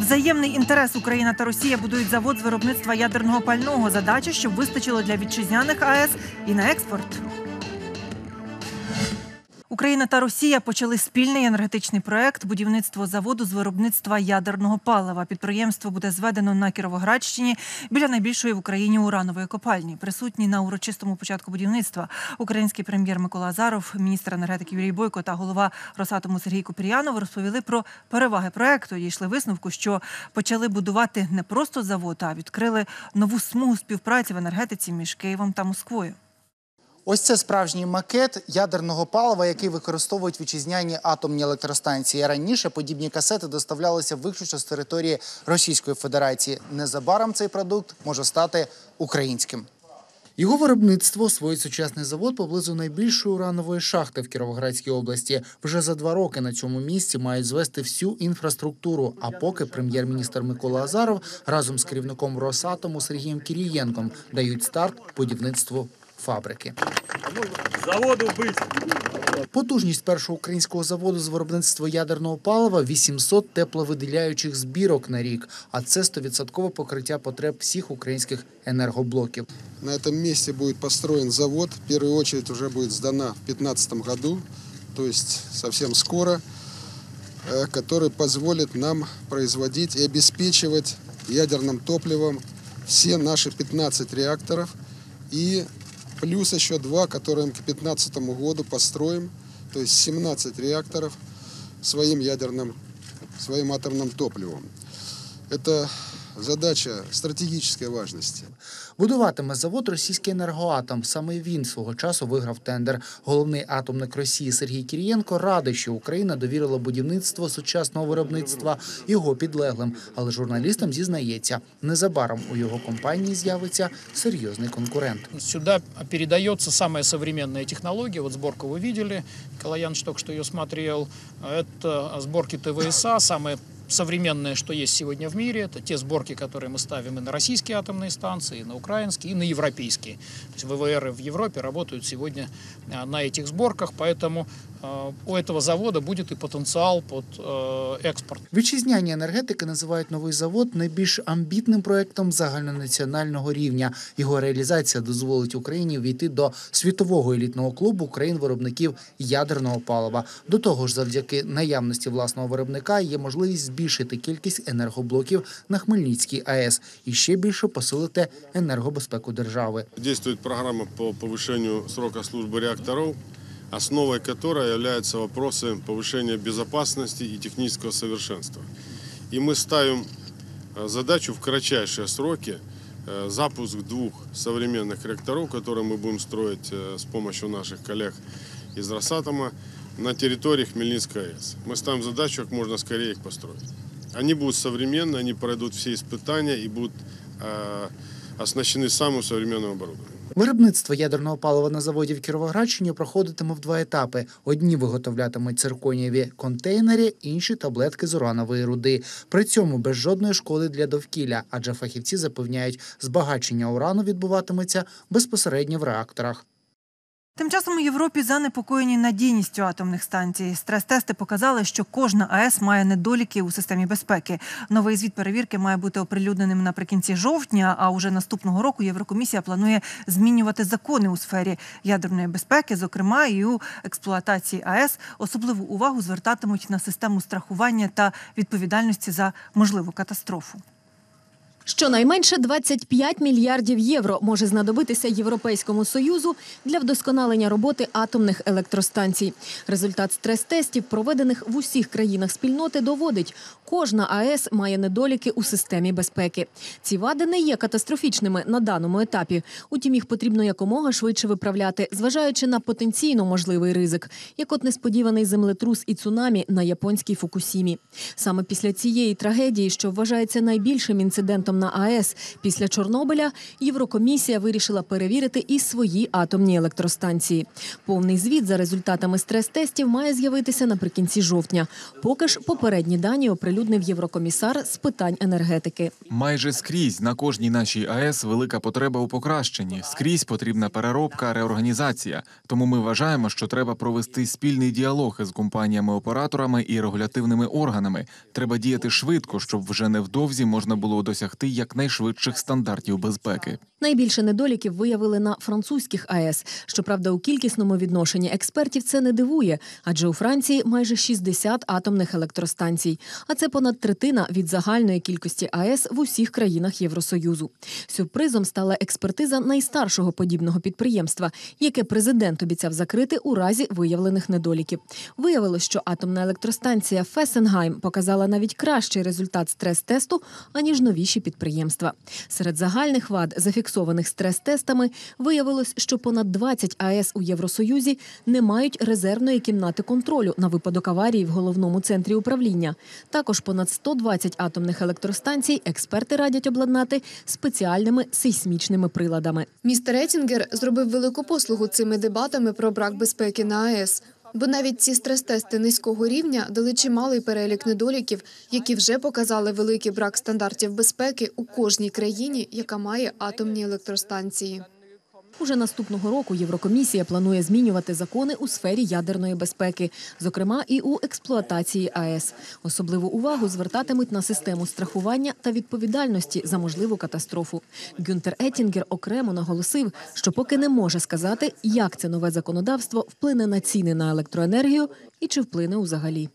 Взаємний інтерес Україна та Росія будують завод з виробництва ядерного пального. Задача, щоб вистачило для вітчизняних АЕС і на експорт. Україна та Росія почали спільний енергетичний проект будівництво заводу з виробництва ядерного палива. Підприємство буде зведено на Кіровоградщині біля найбільшої в Україні уранової копальні. Присутні на урочистому початку будівництва український прем'єр Микола Азаров, міністр енергетики Юрій Бойко та голова Росатому Сергій Купріянов розповіли про переваги проекту. Дійшли висновку, що почали будувати не просто завод, а відкрили нову смугу співпраці в енергетиці між Києвом та Москвою. Ось це справжній макет ядерного палива, який використовують вітчизняні атомні електростанції. Раніше подібні касети доставлялися виключно з території Російської Федерації. Незабаром цей продукт може стати українським. Його виробництво освоїть сучасний завод поблизу найбільшої уранової шахти в Кіровоградській області. Вже за два роки на цьому місці мають звести всю інфраструктуру. А поки прем'єр-міністр Микола Азаров разом з керівником Росатому Сергієм Кірієнком дають старт будівництву фабрики. заводу быть. Потужність першого українського заводу з виробництва ядерного палива 800 тепловиділяючих збірок на рік, а це 100% покриття потреб всіх українських енергоблоків. На этом месте будет построен завод. В первую очередь уже будет сдана в 2015 году, то есть совсем скоро, э, который позволит нам производить и обеспечивать ядерным топливом все наши 15 реакторов и плюс еще два, которые мы к 2015 году построим, то есть 17 реакторов своим ядерным, своим атомным топливом. Это задача стратегической важности. Будуватиме завод російський енергоатом. Саме він свого часу виграв тендер. Головний атомник Росії Сергій Кірієнко радий, що Україна довірила будівництво сучасного виробництва його підлеглим. Але журналістам зізнається, незабаром у його компанії з'явиться серйозний конкурент. Сюда передается самая современная технология. Вот сборку вы видели, Николай Янович только что ее смотрел. Это сборки ТВСА, самые современное, что есть сегодня в мире. Это те сборки, которые мы ставим и на российские атомные станции, и на украинские, и на европейские. То есть ВВР в Европе работают сегодня а, на этих сборках, поэтому у этого завода будет и потенциал под э, экспорт. Вітчизняні енергетики називають новий завод найбільш амбітним проектом загальнонаціонального рівня. Його реалізація дозволить Україні війти до світового елітного клубу країн-виробників ядерного палива. До того ж, завдяки наявності власного виробника є можливість збільшити кількість енергоблоків на Хмельницькій АЕС і ще більше посилити енергобезпеку держави. Действует программа по повышению срока службы реакторов, Основой которой являются вопросы повышения безопасности и технического совершенства. И мы ставим э, задачу в кратчайшие сроки э, запуск двух современных реакторов, которые мы будем строить э, с помощью наших коллег из Росатома на территории Хмельницкой АЭС. Мы ставим задачу как можно скорее их построить. Они будут современные, они пройдут все испытания и будут оснащены самым современным оборудованием. Виробництво ядерного палива на заводі в Кіровоградщині проходитиме в два етапи: одні виготовлятимуть цирконієві контейнери, інші таблетки з уранової руди. При цьому без жодної шкоди для довкілля, адже фахівці запевняють, збагачення урану відбуватиметься безпосередньо в реакторах. Тим часом у Європі занепокоєні надійністю атомних станцій. Стрес-тести показали, що кожна АЕС має недоліки у системі безпеки. Новий звіт перевірки має бути оприлюдненим наприкінці жовтня. А уже наступного року Єврокомісія планує змінювати закони у сфері ядерної безпеки, зокрема і у експлуатації АЕС. Особливу увагу звертатимуть на систему страхування та відповідальності за можливу катастрофу. Щонайменше 25 мільярдів євро може знадобитися Європейському союзу для вдосконалення роботи атомних електростанцій. Результат стрес-тестів, проведених в усіх країнах спільноти, доводить, кожна АЕС має недоліки у системі безпеки. Ці вади не є катастрофічними на даному етапі. Утім, їх потрібно якомога швидше виправляти, зважаючи на потенційно можливий ризик, як от несподіваний землетрус і цунамі на японській Фукусімі. Саме після цієї трагедії, що вважається найбільшим інцидентом атомна АЕС. Після Чорнобиля Єврокомісія вирішила перевірити і свої атомні електростанції. Повний звіт за результатами стрес-тестів має з'явитися наприкінці жовтня. Поки ж попередні дані оприлюднив єврокомісар з питань енергетики. Майже скрізь на кожній нашій АЕС велика потреба у покращенні. Скрізь потрібна переробка, реорганізація. Тому ми вважаємо, що треба провести спільний діалог із компаніями-операторами і регулятивними органами. Треба діяти швидко, щоб вже невдовзі можна було досягти якнайшвидших стандартів безпеки. Найбільше недоліків виявили на французьких АЕС. Щоправда, у кількісному відношенні експертів це не дивує, адже у Франції майже 60 атомних електростанцій, а це понад третина від загальної кількості АЕС в усіх країнах Євросоюзу. Сюрпризом стала експертиза найстаршого подібного підприємства, яке президент обіцяв закрити у разі виявлених недоліків. Виявилось, що атомна електростанція Фесенгайм показала навіть кращий результат стрес-тесту аніж новіші підприємства. Серед загальних вад, зафіксованих стрес-тестами, виявилось, що понад 20 АЕС у Євросоюзі не мають резервної кімнати контролю на випадок аварії в головному центрі управління. Також понад 120 атомних електростанцій експерти радять обладнати спеціальними сейсмічними приладами. Містер Етінгер зробив велику послугу цими дебатами про брак безпеки на АЕС. Бо навіть ці стрес-тести низького рівня дали чималий перелік недоліків, які вже показали великий брак стандартів безпеки у кожній країні, яка має атомні електростанції. Уже наступного року Єврокомісія планує змінювати закони у сфері ядерної безпеки, зокрема і у експлуатації АЕС. Особливу увагу звертатимуть на систему страхування та відповідальності за можливу катастрофу. Гюнтер Етінгер окремо наголосив, що поки не може сказати, як це нове законодавство вплине на ціни на електроенергію і чи вплине узагалі.